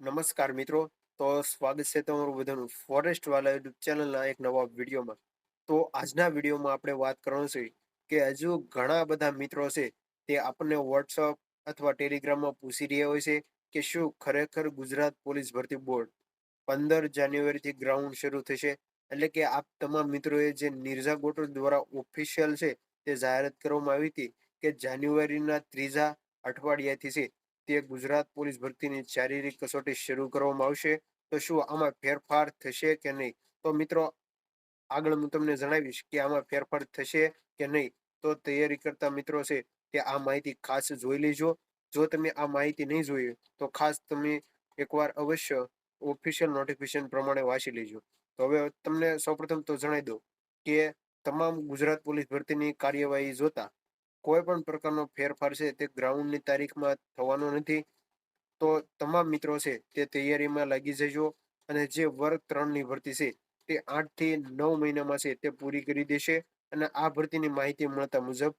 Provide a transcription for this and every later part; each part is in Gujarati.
નમસ્કાર મિત્રો. તો સ્વાગત છે તમારું બધાનું ફોરેસ્ટ વાલા યુટ્યુબ ચેનલના એક નવા વિડીયોમાં. તો આજના વિડીયોમાં આપણે વાત કરવાનું છે કે હજુ ઘણા બધા મિત્રો છે તે આપણને વોટ્સઅપ અથવા ટેલિગ્રામમાં પૂછી રહ્યા હોય છે કે શું ખરેખર ગુજરાત પોલીસ ભરતી બોર્ડ પંદર જાન્યુઆરીથી ગ્રાઉન્ડ શરૂ થશે. એટલે કે આપ તમામ મિત્રોએ જે નિર્જા ગોટો દ્વારા ઓફિશિયલ છે તે જાહેરાત કરવામાં આવી હતી કે જાન્યુઆરીના ત્રીજા અઠવાડિયાથી છે તે ગુજરાત પોલીસ ભરતીની શારીરિક કસોટી શરૂ કરવામાં આવશે. તો શું આમાં ફેરફાર થશે કે નહીં? તો મિત્રો, આગળ હું તમને જણાવીશ કે આમાં ફેરફાર થશે કે નહીં. તો તૈયારી કરતા મિત્રો છે તે આ માહિતી ખાસ જોઈ લેજો. જો તમે આ માહિતી નહીં જોઈએ તો ખાસ તમે એકવાર અવશ્ય ઓફિશિયલ નોટિફિકેશન પ્રમાણે વાંચી લેજો. તો હવે તમને સૌપ્રથમ તો જણાવી દઉં કે તમામ ગુજરાત પોલીસ ભરતીની કાર્યવાહી જોતા કોઈ પણ પ્રકારનો ફેરફાર છે તે ગ્રાઉન્ડની તારીખમાં થવાનો નથી. તો તમામ મિત્રો છે તે તૈયારીમાં લાગી જજો અને જે વર્ગ ત્રણની ભરતી છે તે આઠથી નવ મહિનામાં છે તે પૂરી કરી દેશે અને આ ભરતીની માહિતી મળતા મુજબ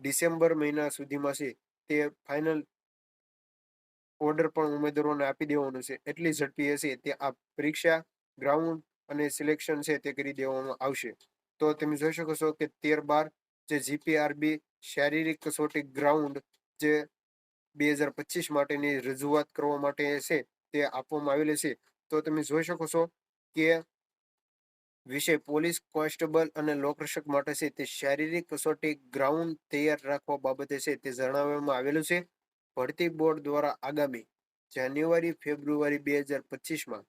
ડિસેમ્બર મહિના સુધીમાં છે તે ફાઇનલ ઓર્ડર પણ ઉમેદવારોને આપી દેવાનું છે. એટલી ઝડપી હશે તે આ પરીક્ષા ગ્રાઉન્ડ અને સિલેક્શન છે તે કરી દેવામાં આવશે. તો તમે જોઈ શકો છો કે તેર બાર જે જીપીઆરબી શારીરિક કસોટી ગ્રાઉન્ડ જે બે હજાર પચીસ માટેની રજૂઆત કરવા માટે છે, તે આપવામાં આવેલી છે. તો તમે જોઈ શકો છો કે વિષય પોલીસ કોન્સ્ટેબલ અને લોકરક્ષક માટે છે તે શારીરિક કસોટી ગ્રાઉન્ડ તૈયાર રાખવા બાબતે છે તે જણાવવામાં આવેલું છે. ભરતી બોર્ડ દ્વારા આગામી જાન્યુઆરી ફેબ્રુઆરી બે હજાર પચીસમાં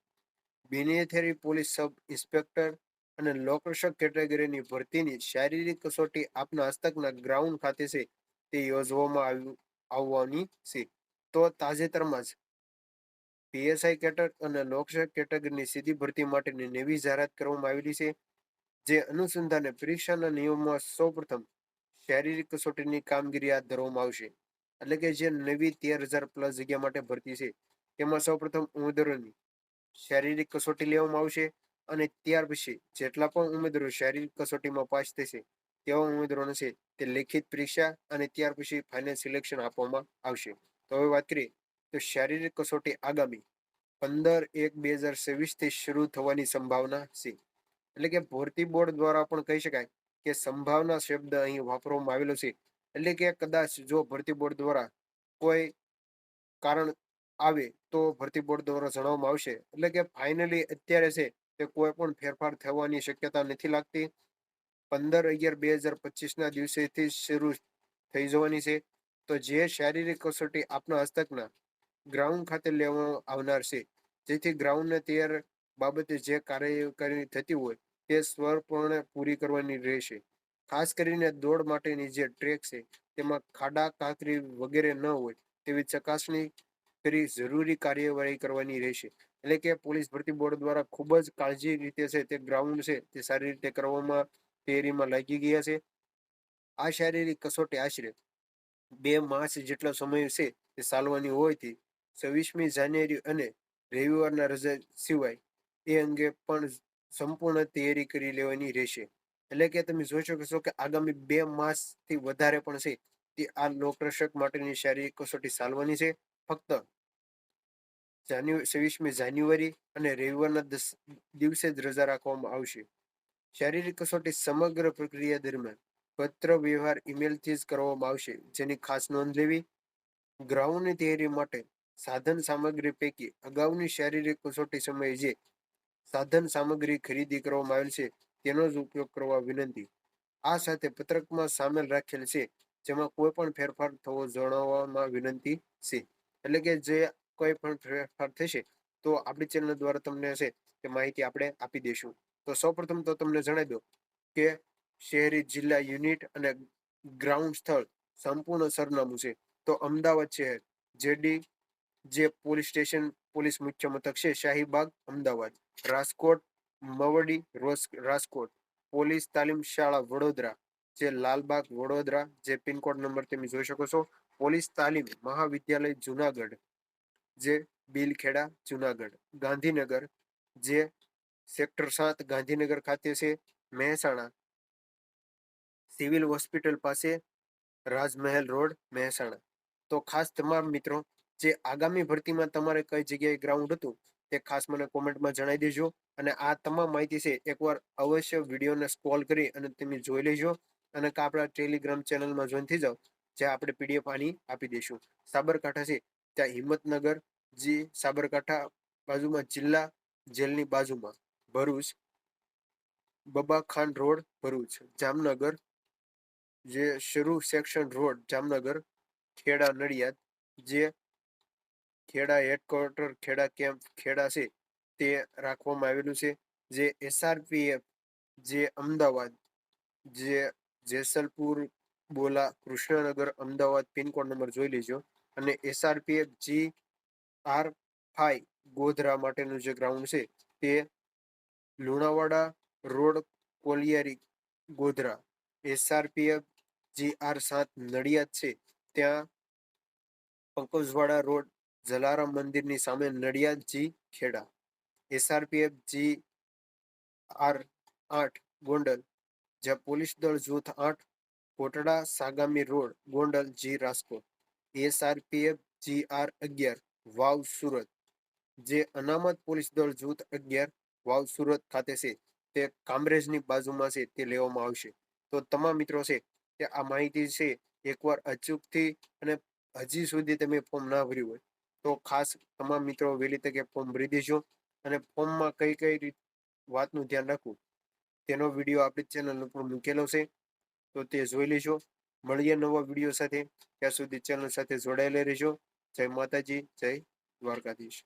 બિનેથેરી પોલીસ સબ ઇન્સ્પેક્ટર અને લોકરક્ષક કેટેગરીની ભરતીની શારીરિક કસોટી આપના હસ્તકના ગ્રાઉન્ડ ખાતે છે, તે યોજવામાં આવવાની છે. તો તાજેતરમાં જ પીએસઆઈ કેટેગ અને લોકરક્ષક કેટેગરીની સીધી ભરતી માટેની નવી જાહેરાત કરવામાં આવેલી છે, જે અનુસંધાને પરીક્ષાના નિયમોમાં સૌપ્રથમ શારીરિક કસોટીની કામગીરી હાથ ધરવામાં આવશે. એટલે કે જે નવી તેર હજાર પ્લસ જગ્યા માટે ભરતી છે, તેમાં સૌપ્રથમ ઉમેદવારોની શારીરિક કસોટી લેવામાં આવશે અને ત્યાર પછી જેટલા પણ ઉમેદવારો શારીરિક કસોટીમાં પાસ થશે, તેવા ઉમેદવારોને છે તે લેખિત પરીક્ષા અને ત્યાર પછી ફાઇનલ સિલેક્શન આપવામાં આવશે. તો હવે વાત કરીએ તો શારીરિક કસોટી આગામી પંદર એક બે હજાર છવ્વીસથી શરૂ થવાની સંભાવના છે. એટલે કે ભરતી બોર્ડ દ્વારા પણ કહી શકાય કે સંભાવના શબ્દ અહીં વાપરવામાં આવેલો છે. એટલે કે કદાચ જો ભરતી બોર્ડ દ્વારા કોઈ કારણ આવે તો ભરતી બોર્ડ દ્વારા જણાવવામાં આવશે. એટલે કે ફાઇનલી અત્યારે છે તે કોઈ પણ ફેરફાર થવાની શક્યતા નથી લાગતી. પંદર અગિયાર બે હજાર પચીસના દિવસેથી શરૂ થઈ જવાની છે. તો જે શારીરિક કસોટી આપના હસ્તકના ગ્રાઉન્ડ ખાતે લેવામાં આવનાર છે, જેથી ગ્રાઉન્ડને તૈયાર બાબતે જે કાર્યકારી થતી હોય તે સ્વરપણે પૂરી કરવાની રહેશે. ખાસ કરીને દોડ માટેની જે ટ્રેક છે, તેમાં ખાડા, કાંકરી વગેરે ન હોય તેવી ચકાસણી કરી જરૂરી કાર્યવાહી કરવાની રહેશે. એટલે કે પોલીસ ભરતી બોર્ડ દ્વારા ખૂબ જ કાળજી રીતે છે તે ગ્રાઉન્ડ છે તે સારી રીતે કરવામાં તૈયારીમાં લાગી ગયા છે. આ શારીરિક કસોટી આશરે બે માસ જેટલો સમય છે તે ચાલવાની હોવાથી છવ્વીસમી જાન્યુઆરી અને રવિવારના રજા સિવાય એ અંગે પણ સંપૂર્ણ તૈયારી કરી લેવાની રહેશે. એટલે કે તમે જોઈ શકો છો કે આગામી બે માસથી વધારે પણ છે તે આ લોકરક્ષક માટેની શારીરિક કસોટી ચાલવાની છે. ફક્ત જાન્યુ, છવ્વીસમી જાન્યુઆરી અને રવિવારના દિવસે જ રજા રાખવામાં આવશે. શારીરિક કસોટી સમગ્ર પ્રક્રિયા દરમિયાન પત્ર વ્યવહાર ઇમેલથી જ કરવામાં આવશે, જેની ખાસ નોંધ લેવી. ગ્રાઉન્ડની તૈયારી માટે સાધન સામગ્રી પૈકી અગાઉની શારીરિક કસોટી સમયે જે સાધન સામગ્રી ખરીદી કરવામાં આવેલ છે, તેનો જ ઉપયોગ કરવા વિનંતી. આ સાથે પત્રકમાં સામેલ રાખેલ છે, જેમાં કોઈ પણ ફેરફાર થવો જણાવવામાં વિનંતી છે. એટલે કે જે કોઈ પણ ફેરફાર થશે, તો આપણી ચેનલ દ્વારા તમને હશે તે માહિતી આપણે આપી દઈશું. તો સૌપ્રથમ તો તમને જણાવી દો કે શહેરી જિલ્લા યુનિટ અને ગ્રાઉન્ડ સ્થળ સંપૂર્ણ સરનામું છે. તો અમદાવાદ શહેર, જેડી જે પોલીસ સ્ટેશન, પોલીસ મુખ્ય મથક છે, શાહીબાગ, અમદાવાદ. રાજકોટ, મવડી રાજકોટ. પોલીસ તાલીમ શાળા વડોદરા, જે લાલબાગ વડોદરા, જે પિનકોડ નંબર તમે જોઈ શકો છો. પોલીસ તાલીમ મહાવિદ્યાલય જુનાગઢ. જે બિલખેડા, જુનાગઢ, ગાંધીનગર, જે સેક્ટર સાત, ગાંધીનગર ખાતે છે, મહેસાણા. સિવિલ હોસ્પિટલ પાસે રાજમહેલ રોડ, મહેસાણા. તો ખાસ તમામ મિત્રો, જે આગામી ભરતીમાં તમારે કઈ જગ્યાએ ગ્રાઉન્ડ હતું, તે ખાસ મને કોમેન્ટમાં જણાવી દેજો. અને આ તમામ માહિતી છે, એકવાર અવશ્ય વિડીયોને સ્કોલ કરી અને તમે જોઈ લેજો. અને આપણા ટેલિગ્રામ ચેનલમાં જોઈન થઈ જાઓ, જ્યાં આપણે પીડીએફ આની આપી દઈશું. સાબરકાંઠા છે ત્યાં હિંમતનગર, જે, સાબરકાંઠા બાજુમાં જિલ્લા જેલની બાજુમાં ભરૂચ બબાખાન રોડ, ભરૂચ, જામનગર, જે શરૂ સેક્શન રોડ, જામનગર, ખેડા નડિયાદ, જે ખેડા હેડક્વાર્ટર, ખેડા કેમ્પ, ખેડા છે તે રાખવામાં આવેલું છે. જે એસઆરપીએફ, જે અમદાવાદ, જે જેસલપુર, બોલા, કૃષ્ણનગર, અમદાવાદ પિનકોડ નંબર જોઈ લેજો. અને SRPF G R phi Godhra માટેનું જે ગ્રાઉન્ડ છે, તે Lunawada road Koliyari Godhra. SRPF G R સાત નડિયાદ છે. ત્યાં પંકજવાડા રોડ જલારામ મંદિરની સામે નડિયાદ જી ખેડા. એસઆરપીએફ જી આર આઠ ગોંડલ. જ્યાં પોલીસ દળ જૂથ આઠ, કોટડા સાગામી રોડ ગોંડલ જી રાજકોટ. એસઆરપીએફ જી આર અગિયાર, વાવ સુરત. જે અનામત પોલીસ દળ જૂથ અગિયાર, વાવ સુરત ખાતે છે. તે કામરેજની બાજુમાં છે, તે લેવામાં આવશે. તો તમામ મિત્રો છે, તે આ માહિતી છે, એકવાર અચૂકથી અને હજી સુધી તમે ફોર્મ ના ભર્યું હોય. તો ખાસ તમામ મિત્રો વહેલી તકે ફોર્મ ભરી દેજો અને ફોર્મમાં કઈ કઈ રીત વાતનું ધ્યાન રાખવું, તેનો વીડિયો આપણી ચેનલ ઉપર મૂકેલો છે. તો તે જોઈ લેજો. મળીએ નવા વીડિયો સાથે. ત્યાં સુધી ચેનલ સાથે જોડાયેલા રહેજો. જય માતાજી જય દ્વારકાધીશ.